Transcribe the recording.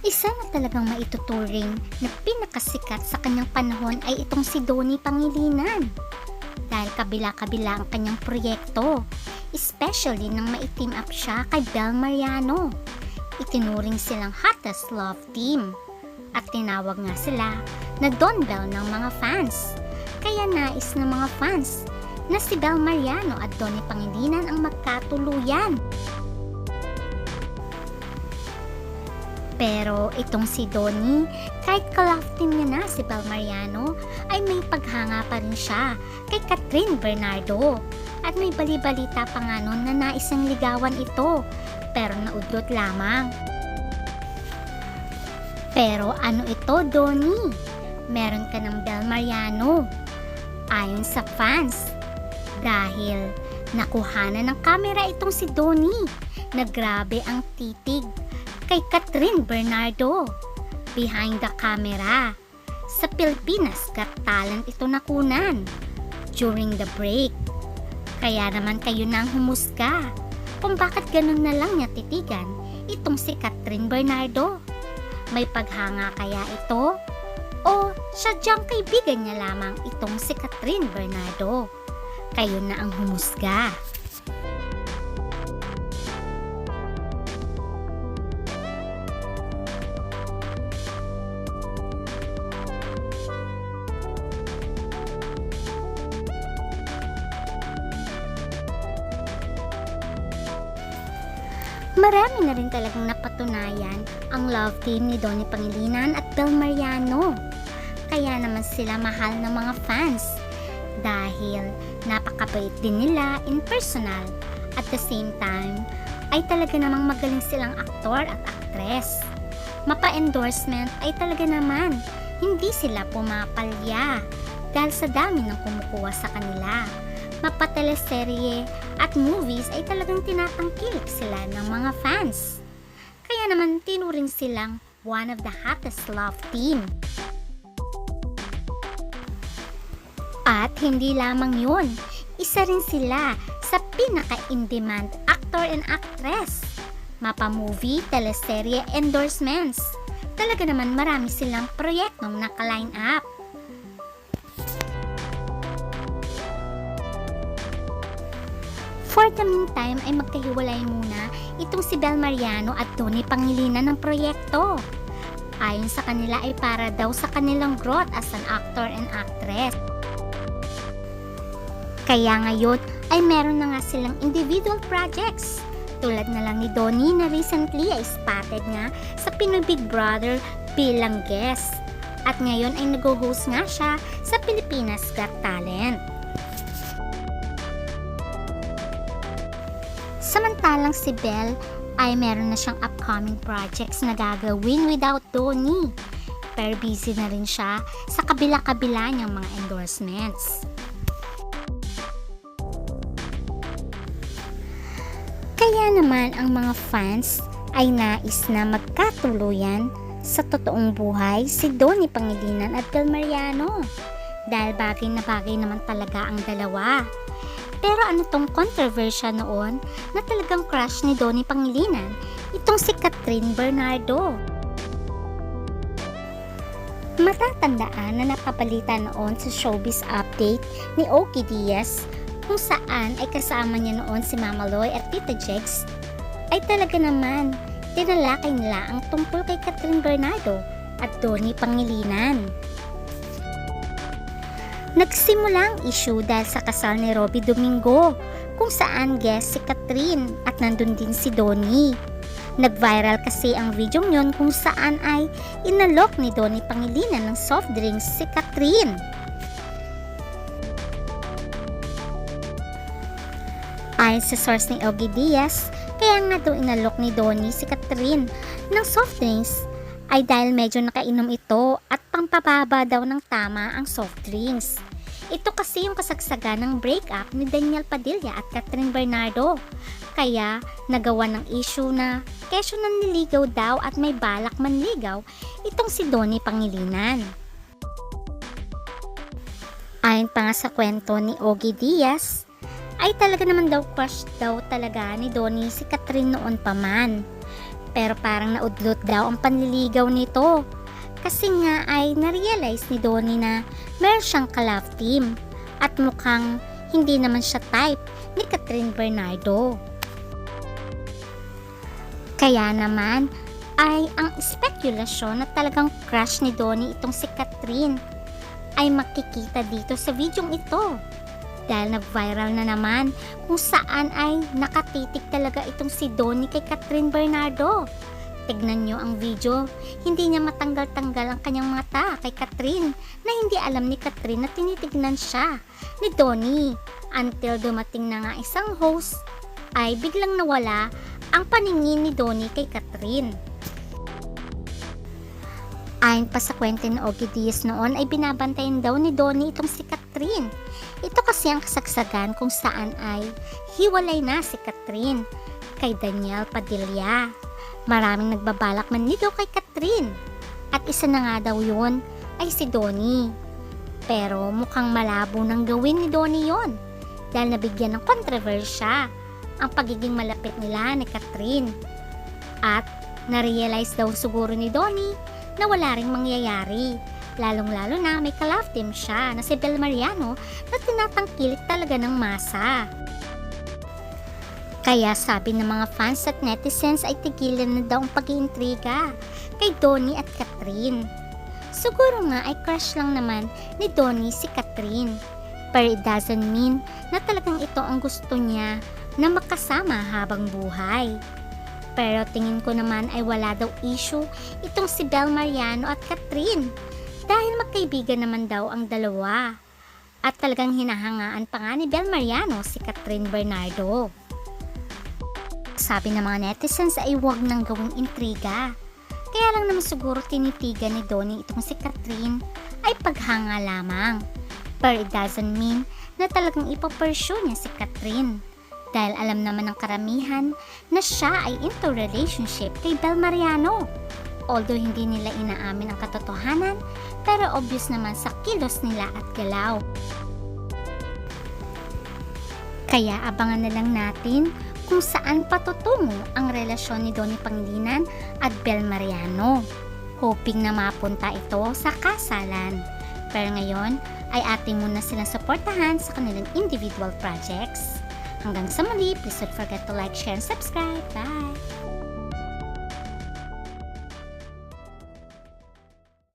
Isa na talagang maituturing na pinakasikat sa kanyang panahon ay itong si Donnie Pangilinan. Dahil kabila-kabila ang kanyang proyekto, especially nang maitim up siya kay Bel Mariano. Itinuring silang hottest love team at tinawag nga sila na Don Bell ng mga fans. Kaya nais ng mga fans na si Bel Mariano at Donnie Pangilinan ang magkatuluyan. Pero itong si Donnie, kahit team niya na si Bel Mariano, ay may paghanga pa rin siya kay Catherine Bernardo. At may bali-balita pa nga nun na naisang ligawan ito, pero naudlot lamang. Pero ano ito, Donnie? Meron ka ng Bel Mariano. Ayon sa fans. Dahil nakuhanan ng kamera itong si Donnie na grabe ang titig kay Catherine Bernardo behind the camera. Sa Pilipinas Got Talent ito nakunan during the break. Kaya naman kayo nang humusga kung bakit ganun na lang niya titigan itong si Catherine Bernardo. May paghanga kaya ito? O sadyang kaibigan niya lamang itong si Catherine Bernardo? Kayo na ang humusga. Marami na rin talagang napatunayan ang love team ni Donnie Pangilinan at Bel Mariano. Kaya naman sila mahal ng mga fans dahil napakabait din nila in personal. At the same time, ay talaga namang magaling silang aktor at aktres. Mapa-endorsement ay talaga naman hindi sila pumapalya dahil sa dami ng kumukuha sa kanila. Mapateleserye at movies ay talagang tinatangkilik sila ng mga fans. Kaya naman tinuring silang one of the hottest love team. At hindi lamang yun, isa rin sila sa pinaka-in-demand actor and actress. Mapa-movie, teleserye, endorsements. Talaga naman marami silang proyektong naka-line up. For the meantime ay magkahiwalay muna itong si Bel Mariano at Tony Pangilinan ng proyekto. Ayon sa kanila ay para daw sa kanilang growth as an actor and actress. Kaya ngayon ay meron na nga silang individual projects. Tulad na lang ni Donnie na recently ay spotted nga sa Pinoy Big Brother bilang guest. At ngayon ay nag-host nga siya sa Pilipinas Got Talent. Samantalang si Belle ay meron na siyang upcoming projects na gagawin without Donnie. Pero busy na rin siya sa kabila-kabila niyang mga endorsements. Kaya naman ang mga fans ay nais na magkatuluyan sa totoong buhay si Donnie Pangilinan at Bel Mariano. Dahil bagay na bagay naman talaga ang dalawa. Pero ano tong controversial noon na talagang crush ni Donnie Pangilinan? Itong si Catherine Bernardo. Matatandaan na napabalita noon sa showbiz update ni Oki Diaz kung saan ay kasama niya noon si Mama Loy at Tita Jex ay talaga naman tinalakay nila ang tungkol kay Catherine Bernardo at Donnie Pangilinan. Nagsimula ang issue dahil sa kasal ni Robby Domingo kung saan guest si Catherine at nandun din si Donnie. Nag-viral kasi ang video nyon kung saan ay inalok ni Donnie Pangilinan ng soft drinks si Catherine. Ayon sa source ni Ogie Diaz, kaya nga daw inalok ni Donnie si Catherine ng soft drinks ay dahil medyo nakainom ito at pampababa daw ng tama ang soft drinks. Ito kasi yung kasagsagan ng breakup ni Daniel Padilla at Catherine Bernardo. Kaya nagawa ng issue na kesyo naniligaw daw at may balak manligaw itong si Donnie Pangilinan. Ayon pa nga sa kwento ni Ogie Diaz, ay talaga naman daw crush daw talaga ni Donnie si Catherine noon pa man. Pero parang naudlot daw ang panliligaw nito. Kasi nga ay narealize ni Donnie na meron siyang ka-love team at mukhang hindi naman siya type ni Catherine Bernardo. Kaya naman ay ang spekulasyon na talagang crush ni Donnie itong si Catherine ay makikita dito sa videong ito. Dahil nag-viral na naman kung saan ay nakatitig talaga itong si Donnie kay Catherine Bernardo. Tignan nyo ang video, hindi niya matanggal-tanggal ang kanyang mata kay Catherine na hindi alam ni Catherine na tinitignan siya ni Donnie. Until dumating na nga isang host ay biglang nawala ang paningin ni Donnie kay Catherine. Ayon pa sa kwento ni Ogie Diaz noon ay binabantayan daw ni Donnie itong si Catherine. Ito kasi ang kasagsagan kung saan ay hiwalay na si Catherine kay Daniel Padilla. Maraming nagbabalak manligaw kay Catherine at isa na nga daw yun ay si Donnie. Pero mukhang malabo nang gawin ni Donnie yon dahil nabigyan ng kontrobersya ang pagiging malapit nila ni Catherine. At narealize daw siguro ni Donnie na wala ring mangyayari. Lalong-lalo na may ka-love team siya na si Bel Mariano na tinatangkilik talaga ng masa. Kaya sabi ng mga fans at netizens ay tigilan na daw ang pag-iintriga kay Donnie at Catherine. Siguro nga ay crush lang naman ni Donnie si Catherine. Pero it doesn't mean na talagang ito ang gusto niya na makasama habang buhay. Pero tingin ko naman ay wala daw issue itong si Bel Mariano at Catherine dahil magkaibigan naman daw ang dalawa. At talagang hinahangaan pa nga ni Bel Mariano si Catherine Bernardo. Sabi ng mga netizens ay huwag nang gawing intriga. Kaya lang naman siguro tinitigan ni Donnie itong si Catherine ay paghanga lamang. Pero it doesn't mean na talagang ipapursue niya si Catherine dahil alam naman ng karamihan na siya ay into relationship kay Bel Mariano. Although hindi nila inaamin ang katotohanan, pero obvious naman sa kilos nila at galaw. Kaya abangan na lang natin kung saan patutungo ang relasyon ni Donnie Pangilinan at Bel Mariano. Hoping na mapunta ito sa kasalan. Pero ngayon ay ating muna silang suportahan sa kanilang individual projects. Hanggang sa muli, please don't forget to like, share, and subscribe. Bye!